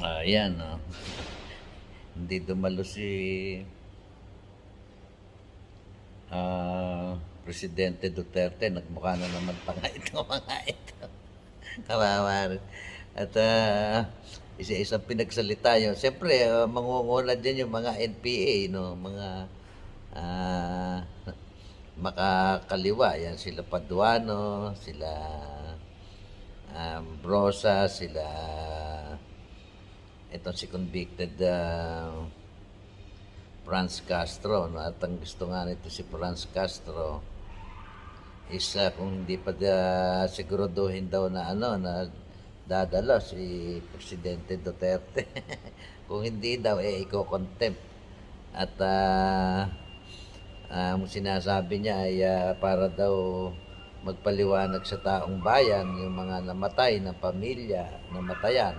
Ayan, no. Hindi dumalo si ah, Presidente Duterte. Nagmukha na naman tanga ito mga ito. Kawawa rin. At ah, isa-isang pinagsalita yun. Siyempre, uh, mangunguna din yung mga NPA, no? Mga ah, makakaliwa. Yan sila Paduano, sila um, Brosa, sila itong si convicted uh, Franz Castro no? at ang gusto nga nito si Franz Castro is uh, kung hindi pa uh, siguraduhin daw na ano na dadalo si Presidente Duterte. Kung hindi daw eh iko-contempt at uh, ang sinasabi niya ay uh, para daw magpaliwanag sa taong bayan yung mga namatay na pamilya namatayan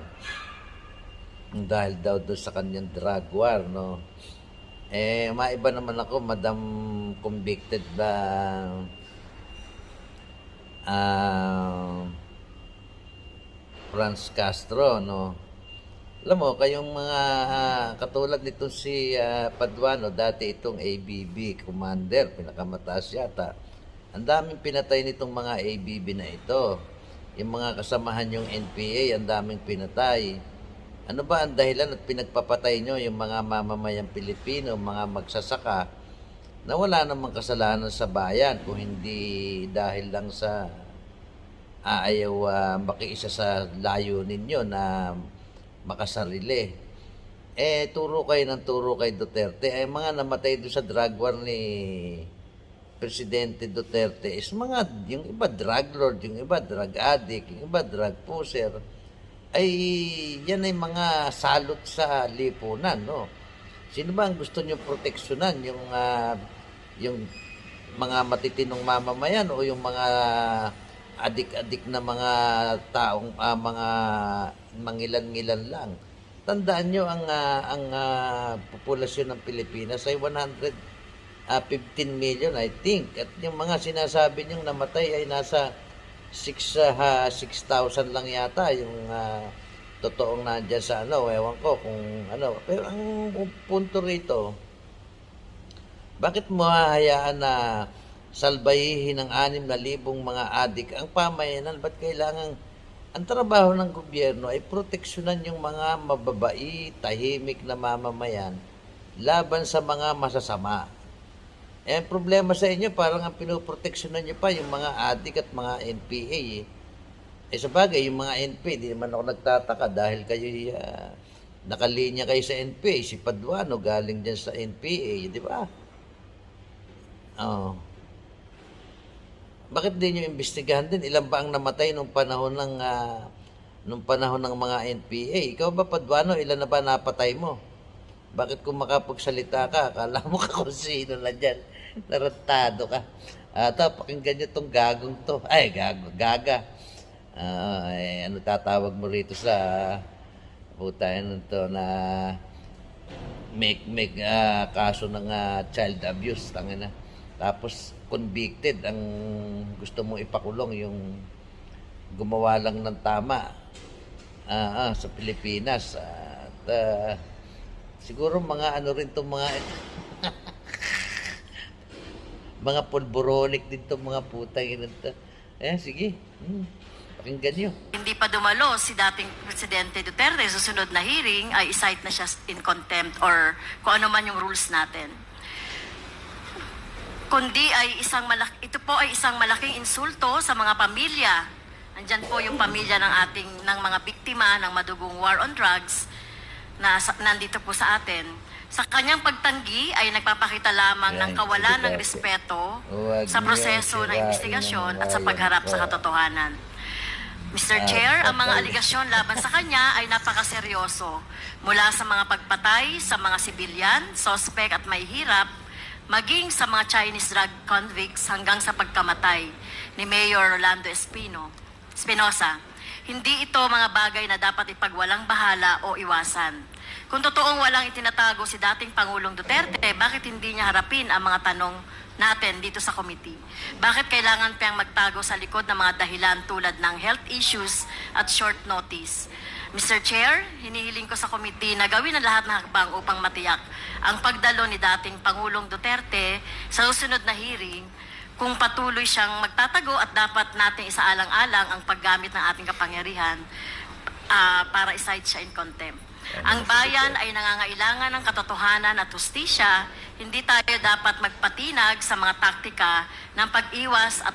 dahil daw doon sa kanyang drug war, no? Eh, maiba naman ako, madam convicted ba ah Franz Castro, no? Alam mo, kayong mga ah, katulad nito si ah, Paduano, dati itong ABB commander, pinakamataas yata. Ang daming pinatay nitong mga ABB na ito. Yung mga kasamahan yung NPA, ang daming pinatay. Ano ba ang dahilan at pinagpapatay nyo yung mga mamamayang Pilipino, mga magsasaka, na wala namang kasalanan sa bayan kung hindi dahil lang sa aayaw uh, makiisa sa layo ninyo na makasarili. Eh, turo kayo ng turo kay Duterte. Ay, mga namatay doon sa drug war ni Presidente Duterte is mga, yung iba drug lord, yung iba drug addict, yung iba drug pusher ay yan ay mga salot sa lipunan, no? Sino ba ang gusto niyo proteksyonan? Yung, ah, yung mga matitinong mamamayan o yung mga adik-adik na mga taong, ah, mga mangilan-ngilan lang? Tandaan niyo ang, ah, ang ah, populasyon ng Pilipinas ay 115 million, I think. At yung mga sinasabi niyong namatay ay nasa 6 uh, 6,000 lang yata yung uh, totoong nandiyan sa ano, ewan ko kung ano. Pero ang punto rito, bakit mo hahayaan na salbayihin ng 6,000 mga adik ang pamayanan? Ba't kailangan ang trabaho ng gobyerno ay proteksyonan yung mga mababai, tahimik na mamamayan laban sa mga masasama. Eh, ang problema sa inyo, parang ang pinoproteksyonan nyo pa yung mga adik at mga NPA eh. Eh, sa bagay, yung mga NPA, di naman ako nagtataka dahil kayo uh, nakalinya kayo sa NPA. Si Paduano galing dyan sa NPA, di ba? Oo. Bakit di nyo imbestigahan din? Ilan ba ang namatay nung panahon ng ah, nung panahon ng mga NPA? Ikaw ba, Paduano, ilan na ba napatay mo? Bakit kung makapagsalita ka, akala mo ka kung sino na dyan. Narantado ka. Ah, ito, pakinggan nyo tong gagong to. Ay, gago, gaga. Ah, eh, ano tatawag mo rito sa puta ano to na make make ah, kaso ng ah, child abuse tangina. Tapos convicted ang gusto mong ipakulong yung gumawa lang ng tama ah, ah, sa Pilipinas at ah, siguro mga ano rin tong mga mga pulboronic din tong mga putang ina to. Eh, sige. Hmm. Pakinggan nyo. Hindi pa dumalo si dating Presidente Duterte, susunod na hearing ay isight na siya in contempt or kung ano man yung rules natin. Kundi ay isang malak ito po ay isang malaking insulto sa mga pamilya. Andyan po yung pamilya ng ating ng mga biktima ng madugong war on drugs na nandito po sa atin. Sa kanyang pagtanggi ay nagpapakita lamang ng kawalan ng respeto sa proseso ng investigasyon at sa pagharap sa katotohanan. Mr. Ah, Chair, ang mga aligasyon laban sa kanya ay napakaseryoso. Mula sa mga pagpatay sa mga sibilyan, sospek at may hirap, maging sa mga Chinese drug convicts hanggang sa pagkamatay ni Mayor Rolando Espino, Espinosa. Hindi ito mga bagay na dapat ipagwalang bahala o iwasan. Kung totoong walang itinatago si dating Pangulong Duterte, bakit hindi niya harapin ang mga tanong natin dito sa committee? Bakit kailangan pang magtago sa likod ng mga dahilan tulad ng health issues at short notice? Mr. Chair, hinihiling ko sa komite na gawin ang lahat ng hakbang upang matiyak ang pagdalo ni dating Pangulong Duterte sa susunod na hearing kung patuloy siyang magtatago at dapat nating isaalang-alang ang paggamit ng ating kapangyarihan ah, para iside siya in contempt. Ang bayan ay nangangailangan ng katotohanan at hustisya. Hindi tayo dapat magpatinag sa mga taktika ng pag-iwas at